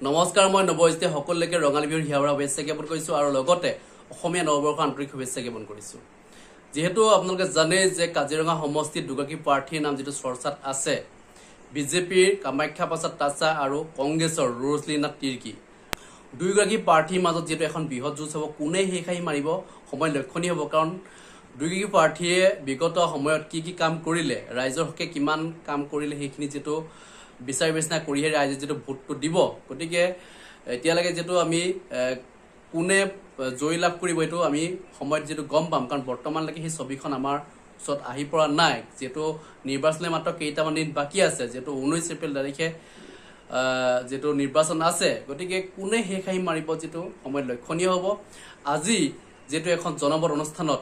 নমস্কাৰ মই নৱজ্যোতি সকলোকে ৰঙালী বিহুৰ হিয়াবৰা শুভেচ্ছা জ্ঞাপন কৰিছোঁ আৰু লগতে অসমীয়া নৱবৰ্ষৰ আন্তৰিক শুভেচ্ছা জ্ঞাপন কৰিছোঁ। যিহেতু আপোনালোকে জানে যে কাজিৰঙা সমষ্টিত দুগৰাকী প্ৰাৰ্থীৰ নাম যিটো চৰ্চাত আছে বিজেপিৰ কামাখ্যা প্ৰসাদ তাছা আৰু কংগ্ৰেছৰ ৰোজলিনা তিৰ্কী। দুয়োগৰাকী প্ৰাৰ্থীৰ মাজত যিহেতু এখন বৃহৎ যুঁজ হ'ব কোনে শেষ আহি মাৰিব সময় লক্ষণীয় হ'ব। কাৰণ দুয়োগৰাকী প্ৰাৰ্থীয়ে বিগত সময়ত কি কি কাম কৰিলে ৰাইজৰ হকে কিমান কাম কৰিলে সেইখিনি যিটো বিচাৰ বিবেচনা কৰিহে ৰাইজে যিটো ভোটটো দিব গতিকে এতিয়ালৈকে যিটো আমি কোনে জয়ী লাভ কৰিব এইটো আমি সময়ত যিটো গম পাম কাৰণ বৰ্তমানলৈকে সেই ছবিখন আমাৰ ওচৰত আহি পৰা নাই। যিহেতু নিৰ্বাচনলৈ মাত্ৰ কেইটামান দিন বাকী আছে যিহেতু ঊনৈছ এপ্ৰিল তাৰিখে যিটো নিৰ্বাচন আছে গতিকে কোনে শেষ আহি মাৰিব যিটো সময়ত লক্ষণীয় হ'ব? আজি যিহেতু এখন জনমত অনুষ্ঠানত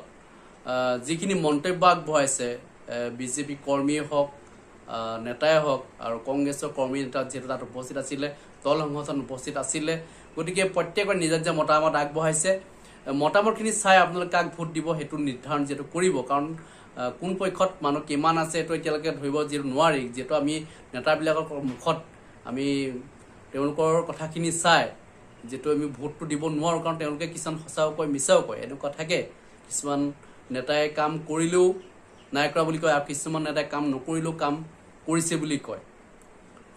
যিখিনি মন্তব্য আগবঢ়াইছে বিজেপি কৰ্মীয়ে হওক নেতাই হওক আৰু কংগ্ৰেছৰ কৰ্মী নেতা যিহেতু তাত উপস্থিত আছিলে দল সংগঠন উপস্থিত আছিলে গতিকে প্ৰত্যেকৰে নিজা নিজা মতামত আগবঢ়াইছে। মতামতখিনি চাই আপোনালোকে কাক ভোট দিব সেইটো নিৰ্ধাৰণ যিহেতু কৰিব কাৰণ কোন পক্ষত মানুহ কিমান আছে এইটো এতিয়ালৈকে ধৰিব যিহেতু নোৱাৰি যিহেতু আমি নেতাবিলাকৰ মুখত আমি তেওঁলোকৰ কথাখিনি চাই যিটো আমি ভোটটো দিব নোৱাৰোঁ কাৰণ তেওঁলোকে কিছুমান সঁচাও কয় মিছাও কয় এনেকুৱা থাকে। কিছুমান নেতাই কাম কৰিলেও নাই কৰা বুলি কয় আৰু কিছুমান নেতাই কাম নকৰিলেও কাম কৰিছে বুলি কয়।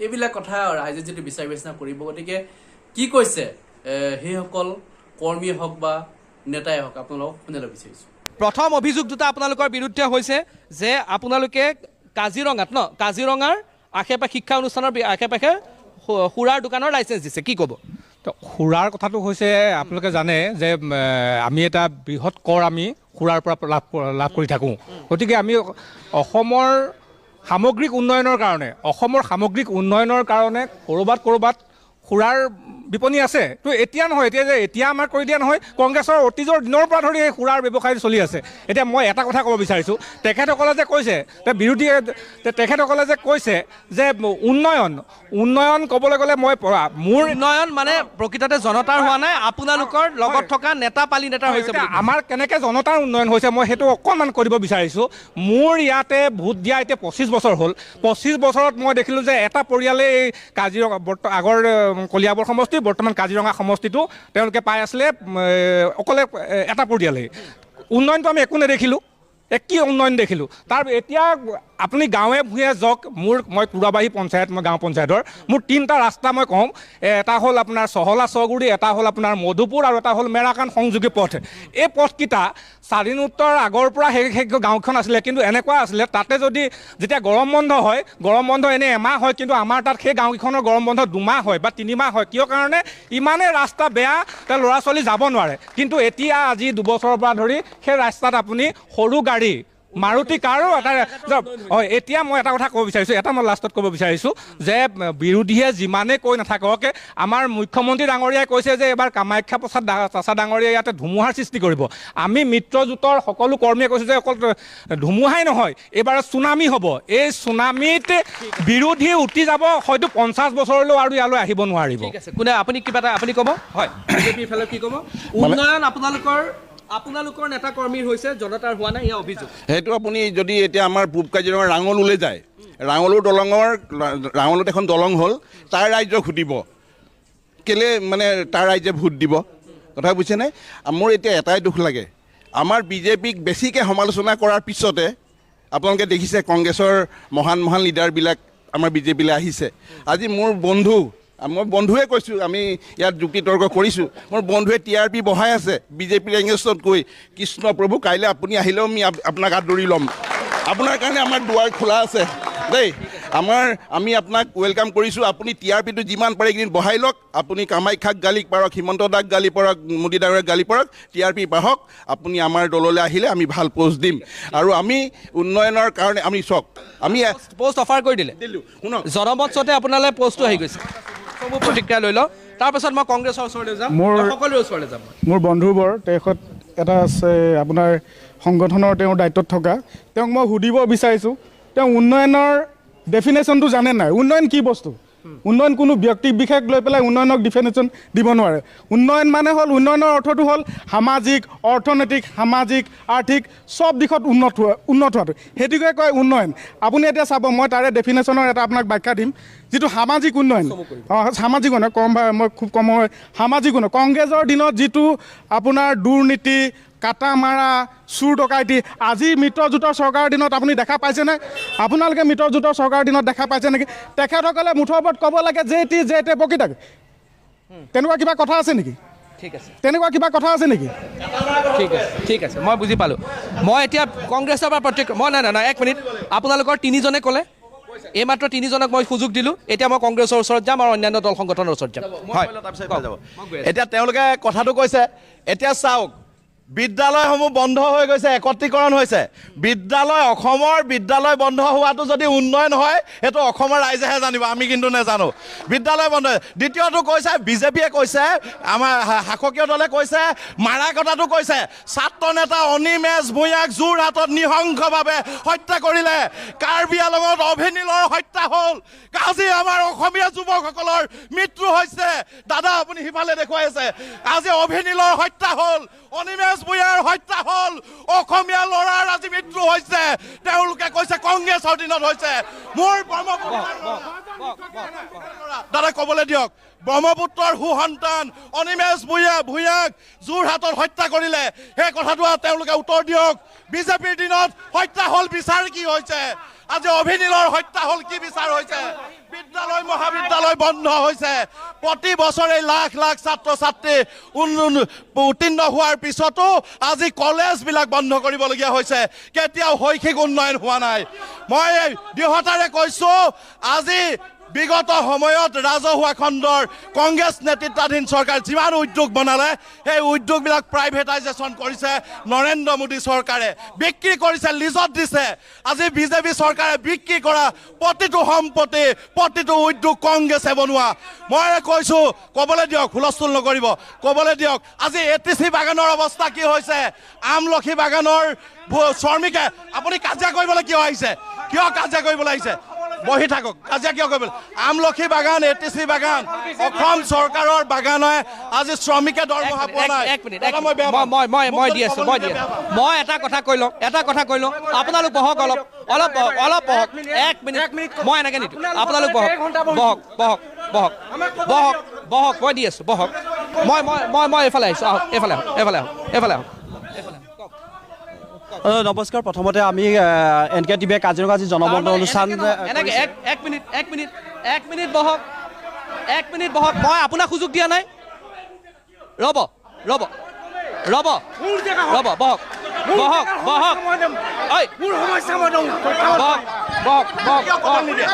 এইবিলাক কথা ৰাইজে যিটো বিচাৰ বিবেচনা কৰিব গতিকে কি কৈছে সেইসকল কৰ্মীয়ে হওক বা নেতাই হওক আপোনালোকক শুনিবলৈ বিচাৰিছোঁ? প্ৰথম অভিযোগ দুটা আপোনালোকৰ বিৰুদ্ধে হৈছে যে আপোনালোকে কাজিৰঙাত ন কাজিৰঙাৰ আশে পাশে শিক্ষা অনুষ্ঠানৰ আশে পাশে সুৰাৰ দোকানৰ লাইচেঞ্চ দিছে কি ক'ব? তো সুৰাৰ কথাটো হৈছে আপোনালোকে জানে যে আমি এটা বৃহৎ কৰ আমি সুৰাৰ পৰা লাভ লাভ কৰি থাকোঁ। গতিকে আমি অসমৰ সামগ্ৰিক উন্নয়নৰ কাৰণে অসমৰ সামগ্ৰিক উন্নয়নৰ কাৰণে ক'ৰবাত ক'ৰবাত সুৰাৰ বিপণী আছে। তো এতিয়া নহয় এতিয়া যে এতিয়া আমাৰ কৰি দিয়া নহয় কংগ্ৰেছৰ অতীজৰ দিনৰ পৰা ধৰি এই সুৰাৰ ব্যৱসায় চলি আছে। এতিয়া মই এটা কথা ক'ব বিচাৰিছোঁ তেখেতসকলে যে কৈছে তে- তেখেতসকলে যে কৈছে যে উন্নয়ন উন্নয়ন ক'বলৈ গ'লে মই মোৰ উন্নয়ন মানে প্ৰকৃততে জনতাৰ হোৱা নাই আপোনালোকৰ লগত থকা নেতা পালি নেতাৰ হৈছে আমাৰ কেনেকৈ জনতাৰ উন্নয়ন হৈছে মই সেইটো অকণমান কৰিব বিচাৰিছোঁ। মোৰ ইয়াতে ভোট দিয়া এতিয়া পঁচিছ বছৰ হ'ল। পঁচিছ বছৰত মই দেখিলোঁ যে এটা পৰিয়ালে এই কাজিৰঙা আগৰ কলিয়াবৰ সমষ্টি বৰ্তমান কাজিৰঙা সমষ্টিটো তেওঁলোকে পাই আছিলে অকলে এটা পৰিয়ালেই। উন্নয়নটো আমি একো নেদেখিলোঁ কি উন্নয়ন দেখিলোঁ। তাৰ, এতিয়া আপুনি গাঁৱে ভূঞে যাওক, মোৰ, মই কুৰাবাহী পঞ্চায়ত, মই গাঁও পঞ্চায়তৰ, মোৰ তিনিটা ৰাস্তা মই কওঁ। এটা হ'ল আপোনাৰ চহলা চগুৰি এটা হ'ল আপোনাৰ মধুপুৰ আৰু এটা হ'ল মেৰাকান সংযোগী পথ। এই পথকেইটা স্বাধীনোত্তৰ আগৰ পৰা সেই সেই গাঁওখন আছিলে, কিন্তু এনেকুৱা আছিলে, তাতে যদি যেতিয়া গৰম বন্ধ হয়, গৰম বন্ধ এনেই এমাহ হয়, কিন্তু আমাৰ তাত সেই গাঁওকেইখনৰ গৰম বন্ধ দুমাহ হয় বা তিনিমাহ হয়, কিয় কাৰণে? ইমানেই ৰাস্তা বেয়া তাৰ ল'ৰা ছোৱালী যাব নোৱাৰে। কিন্তু এতিয়া আজি দুবছৰৰ পৰা ধৰি সেই ৰাস্তাত আপুনি সৰু গাড়ী মাৰুতি কাৰো এটা হয় এতিয়া মই এটা কথা ক'ব বিচাৰিছোঁ এটা মই লাষ্টত ক'ব বিচাৰিছোঁ যে বিৰোধীয়ে যিমানেই কৈ নাথাকক আমাৰ মুখ্যমন্ত্ৰী ডাঙৰীয়াই কৈছে যে এইবাৰ কামাখ্যা প্ৰসাদ চাচা ডাঙৰীয়াই ইয়াতে ধুমুহাৰ সৃষ্টি কৰিব। আমি মিত্ৰজোঁটৰ সকলো কৰ্মীয়ে কৈছোঁ যে অকল ধুমুহাই নহয় এইবাৰ চুনামি হ'ব। এই চুনামিত বিৰোধী উঠি যাব হয়তো পঞ্চাছ বছৰলৈও আৰু ইয়ালৈ আহিব নোৱাৰিব। কোনে আপুনি কিবা এটা আপুনি ক'ব? হয়। বিজেপিৰ ফালে কি ক'ব? উন্নয়ন আপোনালোকৰ আপোনালোকৰ নেতা কৰ্মীৰ হৈছে জনতাৰ হোৱা নাই, এয়া অভিযোগ। সেইটো আপুনি যদি এতিয়া আমাৰ পূব কাজিৰঙাৰ ৰাঙলুলৈ যায় ৰাঙলু দলঙৰ, ৰাঙলুত এখন দলং হ'ল, তাৰ ৰাইজক সুধিব কেলে মানে তাৰ ৰাইজে ভোট দিব? কথা বুজিছেনে মোৰ এতিয়া এটাই দুখ লাগে। আমাৰ বিজেপিক বেছিকৈ সমালোচনা কৰাৰ পিছতে, আপোনালোকে দেখিছে কংগ্ৰেছৰ মহান মহান লিডাৰবিলাক আমাৰ বিজেপিলৈ আহিছে। আজি মোৰ বন্ধু মই বন্ধুৱে কৈছোঁ আমি ইয়াত যুক্তি তৰ্ক কৰিছোঁ। মোৰ বন্ধুৱে টি আৰ পি বঢ়াই আছে বিজেপিৰ এগেইনষ্টত কৈ কৃষ্ণ প্ৰভু কাইলৈ আপুনি আহিলেও আমি আপ- আপোনাক আদৰি ল'ম। আপোনাৰ কাৰণে আমাৰ দুৱাৰ খোলা আছে। দেই আমাৰ আমি আপোনাক ৱেলকাম কৰিছোঁ। আপুনি টি আৰ পিটো যিমান পাৰে এইকেইদিন বঢ়াই লওক। আপুনি কামাখ্যাক গালি পাৰক হিমন্ত দাক গালি পাৰক মোদী ডাঙৰীয়াক গালি পাৰক টি আৰ পি বাঢ়ক। আপুনি আমাৰ দললৈ আহিলে আমি ভালো পোষ্ট দিম। আৰু আমি উন্নয়নৰ কাৰণে আমি চাওক আমি পষ্ট অফাৰ কৰি দিলে। শুনক। জনমত আপোনালৈ পষ্টটো আহি গৈছে। চমু প্ৰতিক্ৰিয়া লৈ লওঁ। তাৰপাছত মই কংগ্ৰেছৰ ওচৰলৈ যাম। মোৰ- সকলোৰে ওচৰলৈ যাম। মোৰ বন্ধুবৰ তেখেত এটা আছে আপোনাৰ সংগঠনৰ তেওঁৰ দায়িত্বত থকা। তেওঁক মই সুধিব বিচাৰিছোঁ। তেওঁ উন্নয়নৰ ডেফিনেশ্যনটো জানে নাই? উন্নয়ন কি বস্তু? উন্নয়ন কোনো ব্যক্তি বিশেষ লৈ পেলাই উন্নয়নক ডিফিনেশ্যন দিব নোৱাৰে। উন্নয়ন মানে হ'ল উন্নয়নৰ অৰ্থটো হ'ল সামাজিক অৰ্থনৈতিক সামাজিক আৰ্থিক চব দিশত উন্নত হোৱা উন্নত হোৱাটো। সেইটোকে কয় উন্নয়ন। আপুনি এতিয়া চাব মই তাৰে ডেফিনেশ্যনৰ এটা আপোনাক ব্যাখ্যা দিম। যিটো সামাজিক উন্নয়ন অঁ সামাজিক উন্নয়ন কম মই খুব কম হয় সামাজিক উন্নয়ন। কংগ্ৰেছৰ দিনত যিটো আপোনাৰ দুৰ্নীতি কাটা মাৰা চুৰ ডকাইতি। আজি মিত্ৰজোঁটৰ চৰকাৰৰ দিনত আপুনি দেখা পাইছেনে আপোনালোকে মিত্ৰজোঁটৰ চৰকাৰৰ দিনত দেখা পাইছে নেকি? তেখেতসকলে মুঠৰ ওপৰত ক'ব লাগে যে টি যে তে পকি থাকে তেনেকুৱা কিবা কথা আছে নেকি? ঠিক আছে। তেনেকুৱা কিবা কথা আছে নেকি? ঠিক আছে ঠিক আছে মই বুজি পালোঁ। মই এতিয়া কংগ্ৰেছৰ পৰা প্ৰত্যেক মই নাই নাই নাই এক মিনিট। আপোনালোকৰ তিনিজনে ক'লে। এইমাত্ৰ তিনিজনক মই সুযোগ দিলোঁ। এতিয়া মই কংগ্ৰেছৰ ওচৰত যাম আৰু অন্যান্য দল সংগঠনৰ ওচৰত যাম। হয়। তাৰপিছত এতিয়া তেওঁলোকে কথাটো কৈছে। এতিয়া চাওক বিদ্যালয়সমূহ বন্ধ হৈ গৈছে, একত্ৰীকৰণ হৈছে। বিদ্যালয় অসমৰ বিদ্যালয় বন্ধ হোৱাটো যদি উন্নয়ন হয়, সেইটো অসমৰ ৰাইজেহে জানিব, আমি কিন্তু নাজানো। বিদ্যালয় বন্ধ দ্বিতীয়টো কৈছে, বিজেপিয়ে কৈছে, আমাৰ শাসকীয় দলে কৈছে মাৰা কথাটো কৈছে, ছাত্ৰ নেতা অনিমেষ ভূঞাক যোৰহাটত নৃশংসভাৱে হত্যা কৰিলে। কাৰ্বি আলঙত অভিনীলৰ হত্যা হ'ল। আজি আমাৰ অসমীয়া যুৱকসকলৰ মৃত্যু হৈছে। দাদা, আপুনি সিফালে দেখুৱাই আছে। আজি অভিনীলৰ হত্যা হ'ল। ভূঞাৰ হত্যা হ'ল। অসমীয়া ল'ৰাৰ আজি মৃত্যু হৈছে। তেওঁলোকে কৈছে কংগ্ৰেছৰ দিনত হৈছে। মোৰ ব্ৰহ্মপুত্ৰ দাদা ক'বলৈ দিয়ক ব্ৰহ্মপুত্ৰৰ সুসন্তান অনিমেষ ভূঞা ভূঞাক যোৰহাটত হত্যা কৰিলে। সেই কথাটো তেওঁলোকে উত্তৰ দিয়ক। বিজেপিৰ দিনত হত্যা হ'ল বিচাৰ কি হৈছে? আজি অভিনীলৰ হত্যা হ'ল কি বিচাৰ হৈছে? বিদ্যালয়, মহাবিদ্যালয় বন্ধ হৈছে। প্ৰতি বছৰে লাখ লাখ ছাত্ৰ ছাত্ৰী উত্তীৰ্ণ হোৱাৰ পিছতো আজি কলেজবিলাক বন্ধ কৰিবলগীয়া হৈছে। কেতিয়াও শৈক্ষিক উন্নয়ন হোৱা নাই। মই দৃঢ়তাৰে কৈছোঁ, আজি বিগত সময়ত ৰাজহুৱা খণ্ডৰ কংগ্ৰেছ নেতৃত্বাধীন চৰকাৰ যিমান উদ্যোগ বনালে, সেই উদ্যোগবিলাক প্ৰাইভেটাইজেশ্যন কৰিছে নৰেন্দ্ৰ মোদী চৰকাৰে। বিক্ৰী কৰিছে, লিজত দিছে। আজি বিজেপি চৰকাৰে বিক্ৰী কৰা প্ৰতিটো সম্পত্তি, প্ৰতিটো উদ্যোগ কংগ্ৰেছে বনোৱা। মই কৈছোঁ, ক'বলৈ দিয়ক, হুলস্থুল নকৰিব। ক'বলৈ দিয়ক, আজি এ টি চি বাগানৰ অৱস্থা কি হৈছে? আমলখি বাগানৰ শ্ৰমিকে, আপুনি কাজিয়া কৰিবলৈ কিয় আহিছে? কিয় কাজিয়া কৰিবলৈ আহিছে? বহি থাকক। কাজিয়া কিয় কৰিবলৈ আমলখি বাগান এ টি চি বাগান। অসম চৰকাৰৰ বাগানে আজি শ্ৰমিকে দৰমহা পোৱা নাই। মই মই মই দি আছোঁ মই দি আছোঁ। মই এটা কথা কৈ লওঁ এটা কথা কৈ লওঁ। আপোনালোক বহক অলপ অলপ বহক অলপ বহক। এক মিনিট মই এনেকৈ নিদিওঁ। আপোনালোক বহক। বহক বহক বহক। বহক বহক মই দি আছোঁ বহক। মই মই মই মই এইফালে আহিছোঁ আহক। এইফালে আহক এইফালে আহক এইফালে আহক। নমস্কাৰ প্ৰথমতে আমি এন কে টিভিয়ে কাজিৰঙা যি জনমত অনুষ্ঠান এনেকে এক এক মিনিট এক মিনিট এক মিনিট বহক এক মিনিট বহক মই আপোনাক সুযোগ দিয়া নাই ৰ'ব ৰ'ব ৰ'ব ৰ'ব বহক বহক বহক ঐ বহক বহক বহক বহক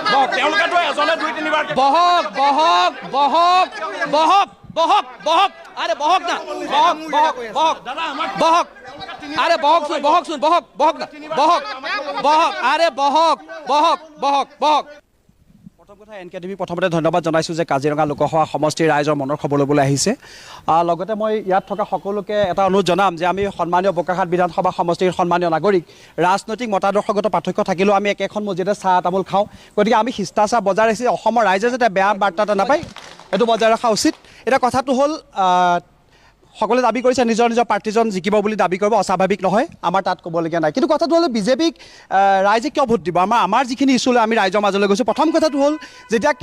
বহক তেওঁলোকেতো এজনে দুই তিনিবাৰ বহক বহক বহক বহক বহক বহক আরে বহক না বহক বহক বহক বহক আরে বহক শুন বহক শুন, বহক বহক না, বহক বহক, আরে বহক বহক বহক বহক। এন কে টিভি প্ৰথমতে ধন্যবাদ জনাইছোঁ যে কাজিৰঙা লোকসভা সমষ্টিৰ ৰাইজৰ মনৰ খবৰ ল'বলৈ আহিছে। লগতে মই ইয়াত থকা সকলোকে এটা অনুৰোধ জনাম যে আমি সন্মানীয় বোকাখাট বিধানসভা সমষ্টিৰ সন্মানীয় নাগৰিক, ৰাজনৈতিক মতাদৰ্শগত পাৰ্থক্য থাকিলেও আমি একেখন মছজিদে চাহ তামোল খাওঁ। গতিকে আমি শিষ্টাচাৰ বজাই ৰাখিছে অসমৰ ৰাইজে যাতে বেয়া বাৰ্তা এটা নাপায় এইটো বজাই ৰখা উচিত। এতিয়া কথাটো হ'ল আহ, সকলোৱে দাবি কৰিছে নিজৰ নিজৰ প্ৰাৰ্থীজন জিকিব বুলি দাবি কৰিব অস্বাভাৱিক নহয়। আমাৰ তাত ক'বলগীয়া নাই। কিন্তু কথাটো হ'ল বিজেপিক ৰাইজে কিয় ভোট দিব? আমাৰ আমাৰ যিখিনি ইছ্যু লৈ আমি ৰাইজৰ মাজলৈ গৈছোঁ প্ৰথম কথাটো হ'ল যেতিয়া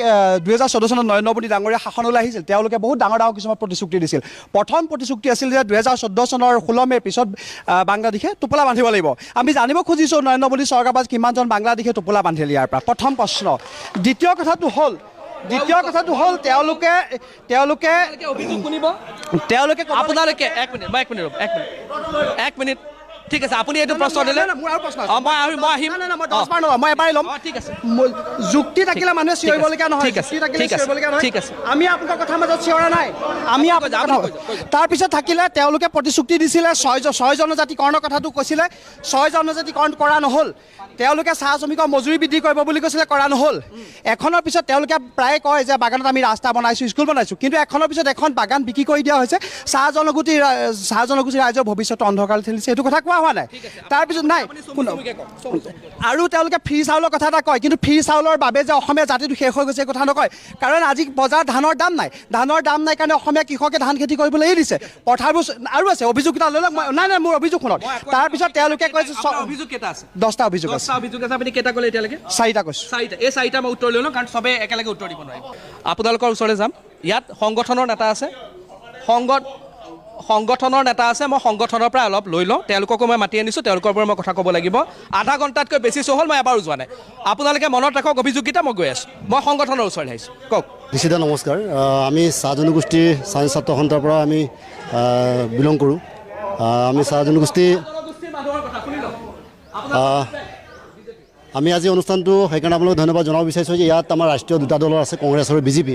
দুহেজাৰ চৈধ্য চনত নৰেন্দ্ৰ মোদী ডাঙৰীয়া শাসনলৈ আহিছিল তেওঁলোকে বহুত ডাঙৰ ডাঙৰ কিছুমান প্ৰতিশ্ৰুতি দিছিল। প্ৰথম প্ৰতিশ্ৰুতি আছিল যে দুহেজাৰ চৈধ্য চনৰ ষোল্ল মে'ৰ পিছত বাংলাদেশে টোপোলা বান্ধিব লাগিব। আমি জানিব খুজিছোঁ নৰেন্দ্ৰ মোদী চৰকাৰ বা কিমানজন বাংলাদেশে টোপোলা বান্ধিল ইয়াৰ পৰা। প্ৰথম প্ৰশ্ন। দ্বিতীয় কথাটো হ'ল দ্বিতীয় কথাটো হ'ল তেওঁলোকে তেওঁলোকে অভিযোগ শুনিব? তেওঁলোকে আপোনালোকে এক মিনিট মই এক মিনিট ৰ'ব এক মিনিট এক মিনিট। ঠিক আছে আপুনি এইটো প্ৰশ্ন দিলে? মই মই আহিম। মই অঁ। দহ বাৰ নলওঁ, মই এবাৰেই ল'ম। ঠিক আছে। যুক্তি থাকিলে মানুহে চিঞৰিবলগীয়া নহয়। যুক্তি থাকিলে চিঞৰিবলগীয়া নহয়। ঠিক আছে। আমি আপোনাৰ কথাৰ মাজত চিঞৰা নাই। আমি কথা। তাৰপিছত থাকিলে তেওঁলোকে প্ৰতিশ্ৰুতি দিছিলে ছয় ছয় জনজাতিকৰণৰ কথাটো কৈছিলে। ছয় জনজাতিকৰণ কৰা নহ'ল। তেওঁলোকে চাহ শ্ৰমিকৰ মজুৰি বৃদ্ধি কৰিব বুলি কৈছিলে কৰা নহ'ল। এখনৰ পিছত তেওঁলোকে প্ৰায়ে কয় যে বাগানত আমি ৰাস্তা বনাইছোঁ স্কুল বনাইছোঁ। কিন্তু এখনৰ পিছত এখন বাগান বিক্ৰী কৰি দিয়া হৈছে। চাহ জনগোষ্ঠী চাহ জনগোষ্ঠীৰ ৰাইজৰ ভৱিষ্যত অন্ধকাৰ ঠেলিছে। এইটো কথা কোৱা হোৱা নাই। তাৰপিছত নাই আৰু তেওঁলোকে ফ্ৰী চাউলৰ কথা এটা কয় কিন্তু ফ্ৰী চাউলৰ বাবে যে অসমীয়া জাতিটো শেষ হৈ গৈছে এই কথা নকয়। কাৰণ আজি বজাৰত ধানৰ দাম নাই। ধানৰ দাম নাই কাৰণে অসমীয়া কৃষকে ধান খেতি কৰিবলৈ এৰি দিছে পথাৰবোৰ আৰু আছে অভিযোগ কেইটা লৈ লওক মই নাই নাই মোৰ অভিযোগ শুনক। তাৰপিছত তেওঁলোকে কয় যে অভিযোগ কেইটা আছে? দহটা অভিযোগ আছে। অভিযোগ আছে আপুনি কেইটা ক'লে এতিয়ালৈকে? চাৰিটা কৈছোঁ। চাৰিটা। এই চাৰিটা মই উত্তৰ লৈ লওঁ কাৰণ চবে একেলগে উত্তৰ দিব নোৱাৰিব। আপোনালোকৰ ওচৰলৈ যাম। ইয়াত সংগঠনৰ নেতা আছে। সংগত সংগঠনৰ নেতা আছে মই সংগঠনৰ পৰা অলপ লৈ লওঁ। তেওঁলোককো মই মাতি আনিছোঁ তেওঁলোকৰ পৰা মই কথা ক'ব লাগিব। আধা ঘণ্টাতকৈ বেছি চৌ হ'ল মই এবাৰো যোৱা নাই। আপোনালোকে মনত ৰাখক অভিযোগকেইটা মই গৈ আছোঁ। মই সংগঠনৰ ওচৰলৈ আহিছোঁ। কওক। নিশিতা নমস্কাৰ। আমি চাহ জনগোষ্ঠীৰ চায়েন্স ছাত্ৰ সন্থাৰ পৰা আমি বিলং কৰোঁ। আমি চাহ জনগোষ্ঠী আমি আজি অনুষ্ঠানটো সেইকাৰণে আপোনালোক ধন্যবাদ জনাব বিচাৰিছোঁ যে ইয়াত আমাৰ ৰাষ্ট্ৰীয় দুটা দলৰ আছে, কংগ্ৰেছ আৰু বিজেপি।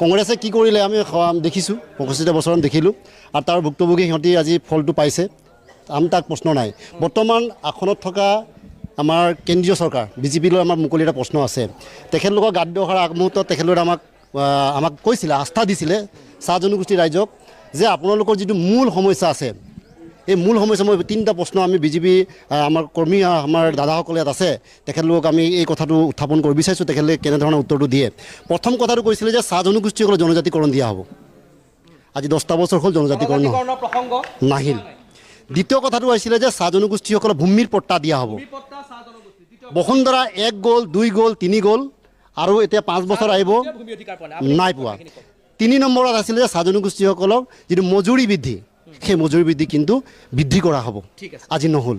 কংগ্ৰেছে কি কৰিলে আমি দেখিছোঁ পঁয়ষষ্ঠিটা বছৰত দেখিলোঁ আৰু তাৰ ভুক্তভোগী সিহঁতি আজি ফলটো পাইছে। আমি তাক প্ৰশ্ন নাই। বৰ্তমান আসনত থকা আমাৰ কেন্দ্ৰীয় চৰকাৰ বিজেপিলৈ আমাৰ মুকলি এটা প্ৰশ্ন আছে। তেখেতলোকৰ গাত অহাৰ আগমুহূৰ্তত তেখেতলোকে আমাক আমাক কৈছিলে, আস্থা দিছিলে চাহ জনগোষ্ঠী ৰাইজক যে আপোনালোকৰ যিটো মূল সমস্যা আছে এই মূল সমস্যা মই তিনিটা প্ৰশ্ন আমি বিজেপি আমাৰ কৰ্মী আমাৰ দাদাসকলে ইয়াত আছে। তেখেতলোকক আমি এই কথাটো উত্থাপন কৰিব বিচাৰিছোঁ তেখেতলোকে কেনেধৰণৰ উত্তৰটো দিয়ে। প্ৰথম কথাটো কৈছিলে যে চাহ জনগোষ্ঠীসকলক জনজাতিকৰণ দিয়া হ'ব। আজি দহটা বছৰ হ'ল জনজাতিকৰণ নাহিল। দ্বিতীয় কথাটো আহিছিলে যে চাহ জনগোষ্ঠীসকলক ভূমিৰ পট্টা দিয়া হ'ব। বসুন্ধৰা এক গ'ল দুই গ'ল তিনি গ'ল আৰু এতিয়া পাঁচ বছৰ আহিব। নাই। পোৱা। তিনি নম্বৰত আছিলে যে চাহ জনগোষ্ঠীসকলক যিটো মজুৰি বৃদ্ধি সেই মজুৰি বৃদ্ধি কিন্তু বৃদ্ধি কৰা হ'ব। আজি নহ'ল।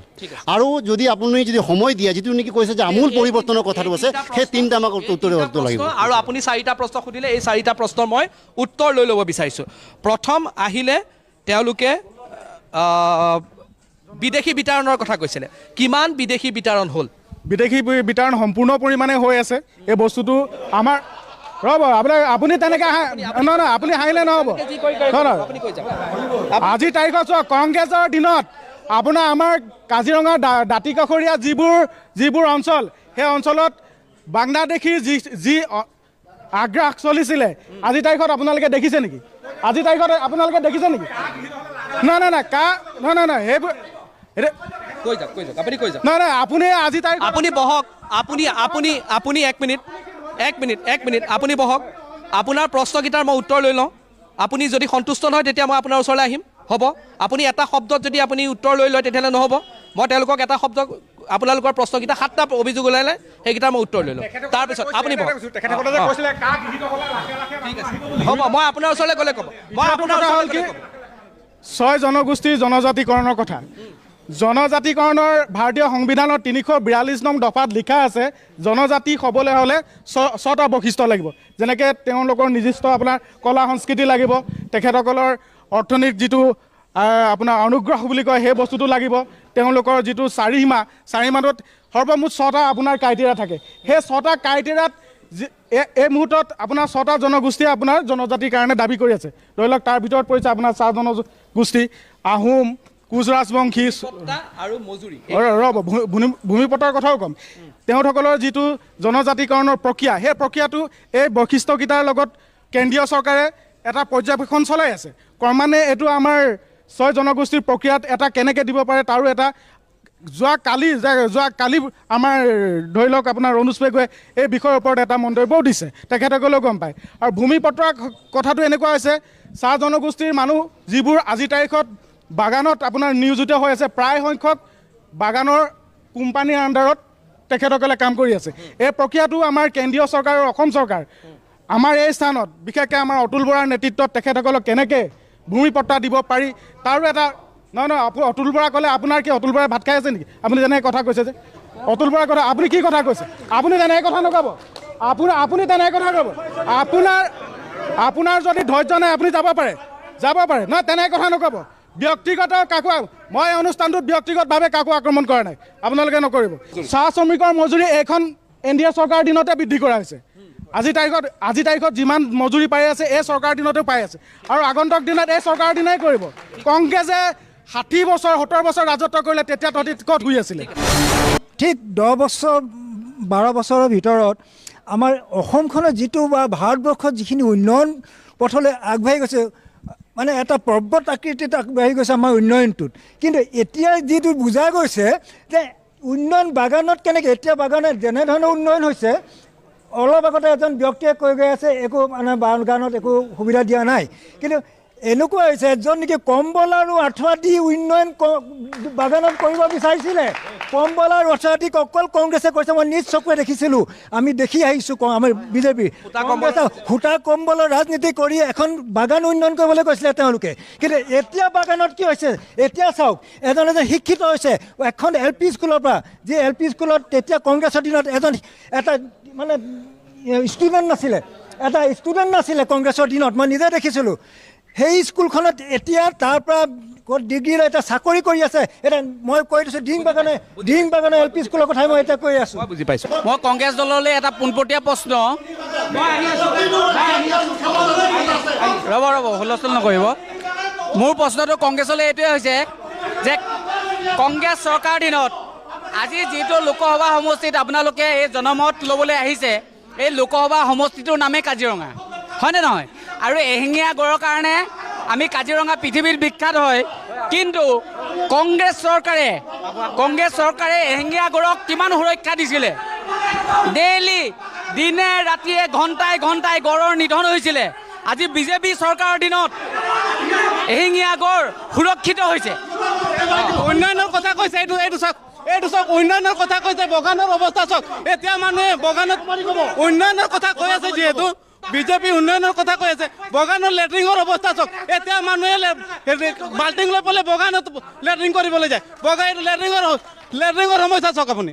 আৰু যদি আপুনি যদি সময় দিয়ে যিটো নেকি কৈছে যে আমূল পৰিৱৰ্তনৰ কথাটো আছে সেই তিনিটা আমাক উত্তৰ লাগিব। আৰু আপুনি চাৰিটা প্ৰশ্ন সুধিলে এই চাৰিটা প্ৰশ্নৰ মই উত্তৰ লৈ ল'ব বিচাৰিছোঁ। প্ৰথম আহিলে তেওঁলোকে বিদেশি বিতৰণৰ কথা কৈছিলে। কিমান বিদেশি বিতৰণ হ'ল? বিদেশি বি- বিতৰণ সম্পূৰ্ণ পৰিমাণে হৈ আছে। এই বস্তুটো আমাৰ ৰ'ব আপোনাৰ আপুনি তেনেকৈ হাঁ নহয় নহয় আপুনি হাঁহিলে নহ'ব। নহয় আজিৰ তাৰিখত চোৱা কংগ্ৰেছৰ দিনত আপোনাৰ আমাৰ কাজিৰঙাৰ দা দাঁতি কাষৰীয়া যিবোৰ যিবোৰ অঞ্চল সেই অঞ্চলত বাংলাদেশীৰ যি যি আগ্ৰাস চলিছিলে আজিৰ তাৰিখত আপোনালোকে দেখিছে নেকি? আজিৰ তাৰিখত আপোনালোকে দেখিছে নেকি? নাই নাই নাই কা নহয় নহয় নহয় সেইবোৰ নহয় নহয় আপুনি আজি তাৰিখ আপুনি বহক আপুনি আপুনি আপুনি এক মিনিট। এক মিনিট এক মিনিট। আপুনি বহক। আপোনাৰ প্ৰশ্নকেইটাৰ মই উত্তৰ লৈ লওঁ। আপুনি যদি সন্তুষ্ট নহয় তেতিয়া মই আপোনাৰ ওচৰলৈ আহিম। হ'ব? আপুনি এটা শব্দত যদি আপুনি উত্তৰ লৈ লয় তেতিয়াহ'লে নহ'ব। মই তেওঁলোকক এটা শব্দ আপোনালোকৰ প্ৰশ্নকেইটা সাতটা অভিযোগ ওলালে সেইকেইটা মই উত্তৰ লৈ লওঁ। তাৰপিছত আপুনি হ'ব মই আপোনাৰ ওচৰলৈ গ'লে ক'ব। মই আপোনাৰ ছয় জনগোষ্ঠীৰ জনজাতিকৰণৰ কথা। জনজাতিকৰণৰ ভাৰতীয় সংবিধানৰ তিনিশ বিৰাল্লিছ নং দফাত লিখা আছে জনজাতি হ'বলৈ হ'লে ছটা বৈশিষ্ট্য লাগিব। যেনেকৈ তেওঁলোকৰ নিৰ্দিষ্ট আপোনাৰ কলা সংস্কৃতি লাগিব তেখেতসকলৰ অৰ্থনীতিক যিটো আপোনাৰ অনুগ্ৰহ বুলি কয় সেই বস্তুটো লাগিব তেওঁলোকৰ যিটো চাৰিসীমা চাৰিসীমাটোত সৰ্বমুঠ ছটা আপোনাৰ ক্ৰাইটেৰিয়া থাকে। সেই ছটা ক্ৰাইটেৰিয়াত এই মুহূৰ্তত আপোনাৰ ছটা জনগোষ্ঠীয়ে আপোনাৰ জনজাতিৰ কাৰণে দাবী কৰি আছে। ধৰি লওক তাৰ ভিতৰত পৰিছে আপোনাৰ চাহ জনগোষ্ঠী আহোম কোচ ৰাজবংশী ৰ'ব ভূমি- ভূমিপটৰ কথাও ক'ম। তেওঁসকলৰ যিটো জনজাতিকৰণৰ প্ৰক্ৰিয়া সেই প্ৰক্ৰিয়াটো এই বৈশিষ্ট্যকেইটাৰ লগত কেন্দ্ৰীয় চৰকাৰে এটা পৰ্যবেক্ষণ চলাই আছে। ক্ৰমান্বয়ে এইটো আমাৰ ছয় জনগোষ্ঠীৰ প্ৰক্ৰিয়াত এটা কেনেকৈ দিব পাৰে তাৰো এটা যোৱা কালি যে- যোৱা কালি আমাৰ ধৰি লওক আপোনাৰ অনুজ পেগুৱে এই বিষয়ৰ ওপৰত এটা মন্তব্যও দিছে। তেখেতসকলেও গম পায়। আৰু ভূমিপত্ৰৰ ক- কথাটো এনেকুৱা হৈছে চাহ জনগোষ্ঠীৰ মানুহ যিবোৰ আজিৰ তাৰিখত বাগানত আপোনাৰ নিয়োজিত হৈ আছে প্ৰায় সংখ্যক বাগানৰ কোম্পানীৰ আণ্ডাৰত তেখেতসকলে কাম কৰি আছে। এই প্ৰক্ৰিয়াটো আমাৰ কেন্দ্ৰীয় চৰকাৰ আৰু অসম চৰকাৰ, আমাৰ এই স্থানত, বিশেষকৈ আমাৰ অতুল বৰাৰ নেতৃত্বত তেখেতসকলক কেনেকৈ ভূমি পট্টা দিব পাৰি, তাৰো এটা, নহয় নহয়, আপু- অতুল বৰা ক'লে আপোনাৰ কি অতুল বৰাই ভাত খাই আছে নেকি? আপুনি যেনেকৈ কথা কৈছে যে, অতুল বৰাৰ কথা আপুনি কি কথা কৈছে? আপুনি তেনেকৈ কথা নক'ব। আপুনি আপুনি তেনেকৈ কথা ক'ব। আপোনাৰ আপোনাৰ যদি ধৈৰ্য নাই, আপুনি যাব পাৰে যাব পাৰে, নহয় তেনেকৈ কথা নক'ব। ব্যক্তিগত কাকো মই অনুষ্ঠানটোত ব্যক্তিগতভাৱে কাকো আক্ৰমণ কৰা নাই। আপোনালোকে নকৰিব। চাহ শ্ৰমিকৰ মজুৰি এইখন এন ডি এ চৰকাৰৰ দিনতে বৃদ্ধি কৰা হৈছে। আজি তাৰিখত আজি তাৰিখত যিমান মজুৰি পাই আছে, এই চৰকাৰৰ দিনতো পাই আছে। আৰু আগন্তুক দিনত এই চৰকাৰৰ দিনাই কৰিব। কংগ্ৰেছে ষাঠি বছৰ, সত্তৰ বছৰ ৰাজত্ব কৰিলে তেতিয়া তহঁতি ক'ত শুই আছিলে? ঠিক দহ বছৰ, বাৰ বছৰৰ ভিতৰত আমাৰ অসমখনত যিটো বা যিখিনি উন্নয়ন পথলৈ আগবাঢ়ি গৈছে মানে এটা পৰ্বত আকৃতিত আগবাঢ়ি গৈছে আমাৰ উন্নয়নটোত। কিন্তু এতিয়া যিটো বুজা গৈছে যে উন্নয়ন বাগানত কেনেকৈ, এতিয়া বাগানত যেনেধৰণৰ উন্নয়ন হৈছে, অলপ আগতে এজন ব্যক্তিয়ে কৈ গৈ আছে, একো মানে বাগানত একো সুবিধা দিয়া নাই। কিন্তু এনেকুৱা হৈছে এজন নেকি কম্বল আৰু আঁঠুৱা দি উন্নয়ন বাগানত কৰিব বিচাৰিছিলে। কম্বল আৰু আঁঠুৱা দি অকল কংগ্ৰেছে কৈছে মই নিজ চকুৱে দেখিছিলোঁ। আমি দেখি আহিছোঁ আমাৰ বিজেপি। কংগ্ৰেছে সূতা কম্বলৰ ৰাজনীতি কৰি এখন বাগান উন্নয়ন কৰিবলৈ কৈছিলে তেওঁলোকে। কিন্তু এতিয়া বাগানত কি হৈছে এতিয়া চাওক এজন এজন শিক্ষিত হৈছে। এখন এল পি স্কুলৰ পৰা যি এল পি স্কুলত তেতিয়া কংগ্ৰেছৰ দিনত এজন এটা মানে ষ্টুডেণ্ট নাছিলে। এটা ষ্টুডেণ্ট নাছিলে কংগ্ৰেছৰ দিনত মই নিজে দেখিছিলোঁ। সেই স্কুলখনত এতিয়া তাৰ ক'ত ডিগ্ৰী লৈ এতিয়া চাকৰি কৰি আছে। এতিয়া মই কৈ দিছোঁ ডিং বাগানে ডিং বাগানে এল পি স্কুলৰ কথাই মই এতিয়া কৈ আছোঁ। বুজি পাইছোঁ। মই কংগ্ৰেছ দললৈ এটা পোনপটীয়া প্ৰশ্ন। ৰ'ব ৰ'ব, হুলস্থুল নকৰিব। মোৰ প্ৰশ্নটো কংগ্ৰেছলৈ এইটোৱে হৈছে যে কংগ্ৰেছ চৰকাৰ দিনত আজি যিটো লোকসভা সমষ্টিত আপোনালোকে এই জনমত ল'বলৈ আহিছে, এই লোকসভা সমষ্টিটোৰ নামেই কাজিৰঙা। হয়নে নহয়? আৰু এশিঙীয়া গড়ৰ কাৰণে আমি কাজিৰঙা পৃথিৱীত বিখ্যাত হয়। কিন্তু কংগ্ৰেছ চৰকাৰে কংগ্ৰেছ চৰকাৰে এশিঙীয়া গড়ক কিমান সুৰক্ষা দিছিলে? ডেইলি, দিনে, ৰাতিয়ে, ঘণ্টাই ঘণ্টাই গড়ৰ নিধন হৈছিলে। আজি বিজেপি চৰকাৰৰ দিনত এশিঙীয়া গড় সুৰক্ষিত হৈছে। উন্নয়নৰ কথা কৈছে, এইটো এইটো চাওক এইটো চাওক উন্নয়নৰ কথা কৈছে, বগানৰ অৱস্থা চাওক। এতিয়া মানুহে বগানত উন্নয়নৰ কথা কৈ আছে যিহেতু। বিজেপি উন্নয়নৰ কথা কৈ আছে। বগানৰ লেট্ৰিনৰ অৱস্থা চাওক এতিয়া মানুহে বাল্টিং লৈ পেলাই বগানত লেট্ৰিন কৰিবলৈ যায়। বগা লেট্ৰিঙৰ লেট্ৰিনৰ সমস্যা চাওক আপুনি।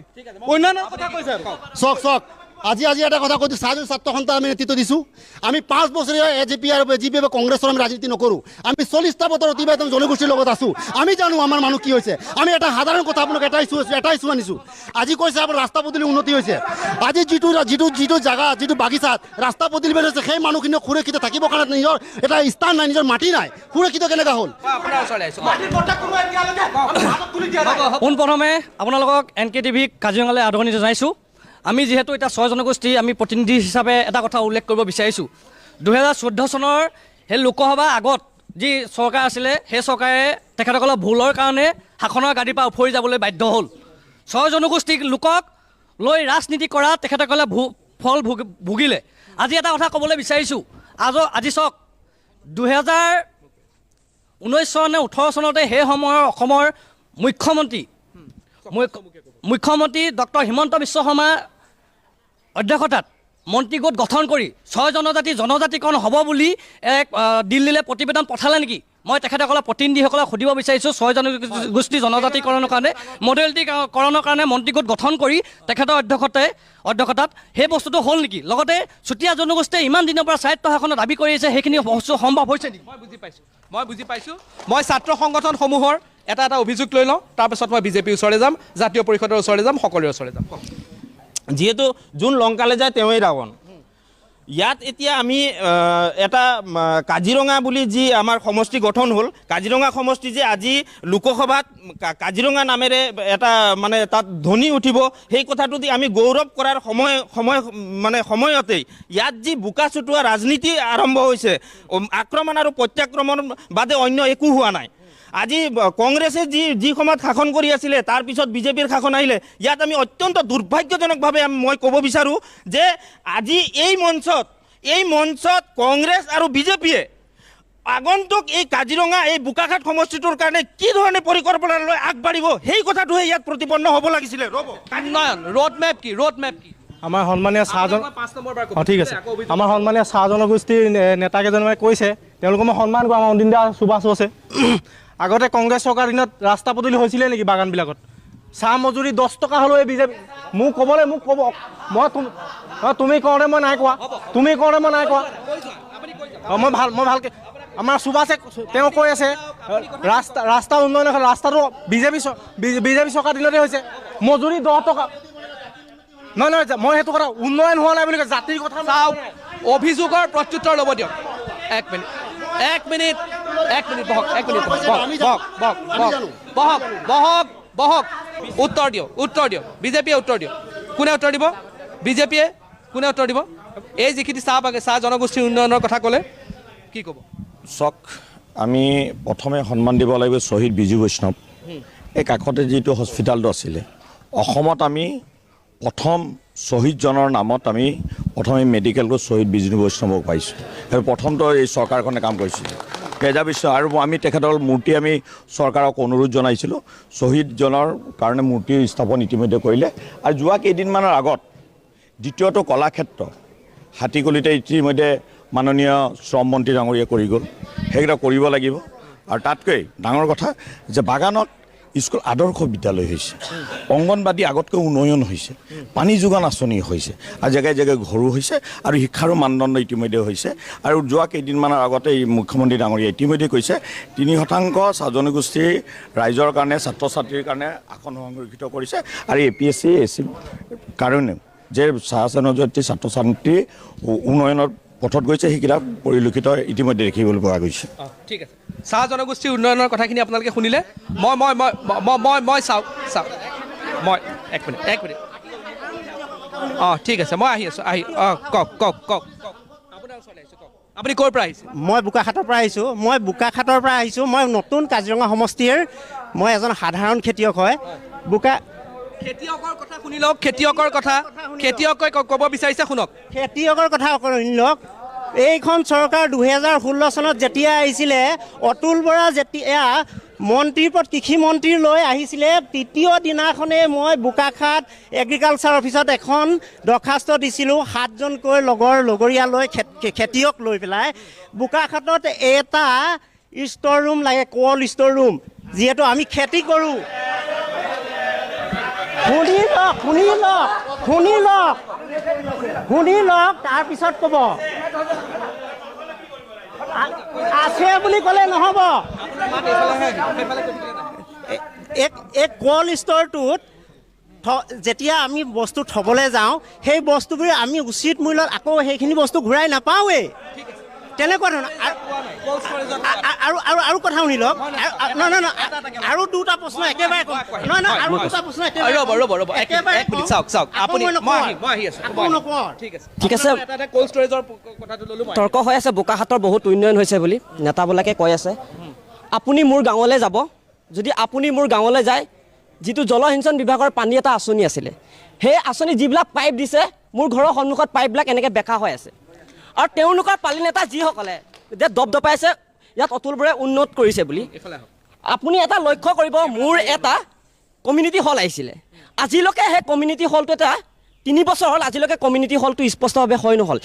উন্নয়নৰ কথা কৈছে চাওক চাওক আজি আজি এটা কথা কৈছোঁ চাহজন ছাত্ৰ সন্থাৰ আমি নেতৃত্ব দিছোঁ। আমি পাঁচ বছৰীয়া এ জি পি আৰু জি পি বা কংগ্ৰেছৰ আমি ৰাজনীতি নকৰোঁ। আমি চল্লিছটা বছৰ অতিবাহিত জনগোষ্ঠীৰ লগত আছোঁ। আমি জানো আমাৰ মানুহ কি হৈছে। আমি এটা সাধাৰণ কথা আপোনাক এটাই চু এটাই চু আনিছোঁ। আজি কৈছে আপোনাৰ ৰাস্তা পদূলি উন্নতি হৈছে। আজি যিটো যিটো যিটো জেগা যিটো বাগিচাত ৰাস্তা পদূলি হৈছে সেই মানুহখিনি সুৰক্ষিত থাকিবৰ কাৰণে নিজৰ এটা স্থান নাই নিজৰ মাটি নাই। সুৰক্ষিত কেনেকুৱা হ'ল? পোনপ্ৰথমে আপোনালোকক এন কে টিভিক কাজিৰঙালৈ আদৰণি জনাইছোঁ। আমি যিহেতু এতিয়া ছয় জনগোষ্ঠী আমি প্ৰতিনিধি হিচাপে এটা কথা উল্লেখ কৰিব বিচাৰিছোঁ। দুহেজাৰ চৈধ্য চনৰ সেই লোকসভা আগত যি চৰকাৰ আছিলে সেই চৰকাৰে তেখেতসকলৰ ভুলৰ কাৰণে শাসনৰ গাদীৰ পৰা উফৰি যাবলৈ বাধ্য হ'ল। ছয় জনগোষ্ঠীক লোকক লৈ ৰাজনীতি কৰা তেখেতসকলে ভু ফল ভুগ ভুগিলে। আজি এটা কথা ক'বলৈ বিচাৰিছোঁ। আজ আজি চাওক দুহেজাৰ ঊনৈছ চন নে ওঠৰ চনতে সেই সময়ৰ অসমৰ মুখ্যমন্ত্ৰী মুখ্য- মুখ্যমন্ত্ৰী ডক্টৰ হিমন্ত বিশ্ব শৰ্মা অধ্যক্ষতাত মন্ত্ৰী গোট গঠন কৰি ছয় জনজাতি জনজাতিকৰণ হ'ব বুলি এক দিল্লীলৈ প্ৰতিবেদন পঠালে নেকি? মই তেখেতসকলৰ প্ৰতিনিধিসকলক সুধিব বিচাৰিছোঁ ছয় জনগোষ্ঠী জনজাতিকৰণৰ কাৰণে মডেলিটিকৰণৰ কাৰণে মন্ত্ৰী গোট গঠন কৰি তেখেতৰ অধ্যক্ষতে অধ্যক্ষতাত সেই বস্তুটো হ'ল নেকি? লগতে চুতীয়া জনগোষ্ঠীয়ে ইমান দিনৰ পৰা স্বায়ত্ব শাসনৰ দাবী কৰি আহিছে সেইখিনি বস্তু সম্ভৱ হৈছে নেকি? মই বুজি পাইছোঁ মই বুজি পাইছোঁ। মই ছাত্ৰ সংগঠনসমূহৰ এটা এটা অভিযোগ লৈ লওঁ তাৰপিছত মই বিজেপিৰ ওচৰলৈ যাম জাতীয় পৰিষদৰ ওচৰলৈ যাম সকলোৰে ওচৰলৈ যাম। যিহেতু যোন লংকালৈ যায় তেওঁৱেই ৰাৱণ। ইয়াত এতিয়া আমি এটা কাজিৰঙা বুলি যি আমাৰ সমষ্টি গঠন হ'ল, কাজিৰঙা সমষ্টি যে আজি লোকসভাত কাজিৰঙা নামেৰে এটা মানে তাত ধ্বনি উঠিব, সেই কথাটো দি আমি গৌৰৱ কৰাৰ সময় সময় মানে সময়তেই ইয়াত যি বোকা চুটোৱা ৰাজনীতি আৰম্ভ হৈছে আক্ৰমণ আৰু প্ৰত্যাক্ৰমণ বাদে অন্য একো হোৱা নাই। আজি কংগ্ৰেছে যি যি সময়ত শাসন কৰি আছিলে তাৰপিছত বিজেপিৰ শাসন আহিলে ইয়াত আমি অত্যন্ত দুৰ্ভাগ্যজনকভাৱে মই ক'ব বিচাৰোঁ যে আজি এই মঞ্চত এই মঞ্চত কংগ্ৰেছ আৰু বিজেপিয়ে আগন্তুক এই কাজিৰঙা এই বোকাখাট সমষ্টিটোৰ কাৰণে কি ধৰণে পৰিকল্পনা লৈ আগবাঢ়িব সেই কথাটোহে ইয়াত প্ৰতিপন্ন হ'ব লাগিছিলে। ৰ'ব। উন্নয়ন ৰোড মেপ কি ৰোড মেপ কি? আমাৰ সন্মানীয় বাৰ অঁ ঠিক আছে। আমাৰ সন্মানীয় চাহ জনগোষ্ঠীৰ নেতাকেইজনে কৈছে তেওঁলোকক মই সন্মান কৰোঁ আমাৰ অন্দিন দা সুভাষো আছে আগতে কংগ্ৰেছ চৰকাৰ দিনত ৰাস্তা পদূলি হৈছিলে নেকি বাগানবিলাকত? চাহ মজুৰি দহ টকা হ'লেও এই বিজেপি মোক ক'বলৈ, মোক ক'ব মই তুমি কওঁতে মই নাই কোৱা। তুমি কওঁতে মই নাই কোৱা। অঁ, মই ভালো মই ভালকৈ আমাৰ সুভাষে তেওঁ কৈ আছে, ৰাস্তা ৰাস্তা উন্নয়ন ৰাস্তাটো বিজেপি বিজেপি চৰকাৰ দিনতে হৈছে। মজুৰি দহ টকা নহয় নহয় মই সেইটো কথা উন্নয়ন হোৱা নাই বুলি কয়, জাতিৰ কথা চাওক, অভিযোগৰ প্ৰত্যুত্তৰ ল'ব দিয়ক। এক মিনিট। এক মিনিট। এক মিনিট বহক এক মিনিট বহক বহক বহক বহক বহক বহক বহক উত্তৰ দিয়ক উত্তৰ দিয়ক বিজেপিয়ে উত্তৰ দিয়ক কোনে উত্তৰ দিব? বিজেপিয়ে? কোনে উত্তৰ দিব? এই যিখিনি চাহ বাগে চাহ জনগোষ্ঠীৰ উন্নয়নৰ কথা ক'লে কি ক'ব? চাওক আমি প্ৰথমে সন্মান দিব লাগিব শ্বহীদ বিজু বৈষ্ণৱ। এই কাষতে যিটো হস্পিটেলটো আছিলে অসমত আমি প্ৰথম শ্বহীদজনৰ নামত আমি প্ৰথমে মেডিকেলটো শ্বহীদ বিজু বৈষ্ণৱক পাইছোঁ। আৰু প্ৰথমটো এই চৰকাৰখনে কাম কৰিছিলে। তেজা বিশ্ব আৰু আমি তেখেতৰ মূৰ্তি আমি চৰকাৰক অনুৰোধ জনাইছিলোঁ। শ্বহীদজনৰ কাৰণে মূৰ্তি স্থাপন ইতিমধ্যে কৰিলে। আৰু যোৱা কেইদিনমানৰ আগত দ্বিতীয়টো কলাক্ষেত্ৰ হাতীকলিতে ইতিমধ্যে মাননীয় শ্ৰম মন্ত্ৰী ডাঙৰীয়ে কৰি গ'ল। সেইকেইটা কৰিব লাগিব। আৰু তাতকৈ ডাঙৰ কথা যে বাগানত স্কুল আদৰ্শ বিদ্যালয় হৈছে। অংগনবাদী আগতকৈ উন্নয়ন হৈছে। পানী যোগান আঁচনি হৈছে। আৰু জেগাই জেগাই ঘৰো হৈছে আৰু শিক্ষাৰো মানদণ্ড ইতিমধ্যে হৈছে। আৰু যোৱা কেইদিনমানৰ আগতে মুখ্যমন্ত্ৰী ডাঙৰীয়াই ইতিমধ্যে কৈছে, তিনি শতাংশ চাহ জনগোষ্ঠীৰ ৰাইজৰ কাৰণে ছাত্ৰ ছাত্ৰীৰ কাৰণে আসন সংৰক্ষিত কৰিছে। আৰু এ পি এছ চি, এ চি কাৰণেও যে চাহ জনজাতি ছাত্ৰ ছাত্ৰী উন্নয়নৰ পথত গৈছে, সেইকেইটা পৰিলক্ষিত ইতিমধ্যে দেখিবলৈ পোৱা গৈছে। ঠিক আছে। চাহ জনগোষ্ঠীৰ উন্নয়নৰ কথাখিনি আপোনালোকে শুনিলে। মই মই মই মই মই চাওক চাওক মই এক মিনিট এক মিনিট। অঁ ঠিক আছে মই আহি আছোঁ আহি অঁ কওক কওক কওক। কওক আপোনাৰ ওচৰলৈ আহিছোঁ কওক। আপুনি ক'ৰ পৰা আহিছে? মই বোকাখাটৰ পৰা আহিছোঁ মই বোকাখাটৰ পৰা আহিছোঁ মই নতুন কাজিৰঙা সমষ্টিৰ মই এজন সাধাৰণ খেতিয়ক হয়। বোকা খেতিয়কৰ কথা শুনি লওক খেতিয়কৰ কথা খেতিয়কে ক'ব বিচাৰিছে শুনক। খেতিয়কৰ কথা শুনি লওক এইখন চৰকাৰ দুহেজাৰ ষোল্ল চনত যেতিয়া আহিছিলে অতুল বৰা যেতিয়া মন্ত্ৰীৰ পদ কৃষি মন্ত্ৰী লৈ আহিছিলে তৃতীয় দিনাখনেই মই বোকাখাট এগ্ৰিকালচাৰ অফিচত এখন দৰখাস্ত দিছিলোঁ সাতজনকৈ লগৰ লগৰীয়া লৈ খেতিয়ক লৈ পেলাই। বোকাখাটত এটা ষ্ট'ৰ ৰুম লাগে কল ষ্ট'ৰ ৰুম যিহেতু আমি খেতি কৰোঁ। শুনি লওক শুনি লওক শুনি লওক শুনি লওক তাৰপিছত ক'ব। আছে বুলি ক'লে নহ'ব। এই কল ষ্ট'ৰটোত যেতিয়া আমি বস্তু থ'বলৈ যাওঁ সেই বস্তুবোৰ আমি উচিত মূল্যত আকৌ সেইখিনি বস্তু ঘূৰাই নাপাওঁৱেই। তেনেকুৱা ধৰণৰ। আৰু- আৰু আৰু আৰু কথা শুনি লওক। আৰু- আৰু- নহয় নহয় নহয়, আৰু দুটা প্ৰশ্ন একেবাৰে ক'ম। নহয় নহয় আৰু দুটা প্ৰশ্ন একেবাৰে ৰ'ব ৰ'ব ৰ'ব এক মিনিট, একেবাৰে এক মিনিট ক'ম। চাওক চাওক আকৌ আপুনি মই মই নকওঁ। আহি মই আহি আছোঁ আকৌ মই আহিম। নকওঁ। ঠিক আছে। ঠিক আছে। আপোনাৰ এটা এটা ক'ল্ড ষ্ট'ৰেজৰ কথাটো ল'লোঁ মই তৰ্ক হৈ আছে বোকাখাটৰ বহুত উন্নয়ন হৈছে বুলি নেতাবিলাকে কৈ আছে। আপুনি মোৰ গাঁৱলৈ যাব। যদি আপুনি মোৰ গাঁৱলৈ যায় যিটো জলসিঞ্চন বিভাগৰ পানী এটা আঁচনি আছিলে সেই আঁচনি যিবিলাক পাইপ দিছে মোৰ ঘৰৰ সন্মুখত পাইপবিলাক এনেকৈ বেকা হৈ আছে। আৰু তেওঁলোকৰ পালি নেতা যিসকলে যে দপদপাইছে ইয়াত অতুল বৰাই উন্নত কৰিছে বুলি। আপুনি এটা লক্ষ্য কৰিব মোৰ এটা কমিউনিটি হল আহিছিলে। আজিলৈকে সেই কমিউনিটি হলটো এটা তিনি বছৰ হ'ল আজিলৈকে কমিউনিটি হলটো স্পষ্টভাৱে হয় নহ'ল।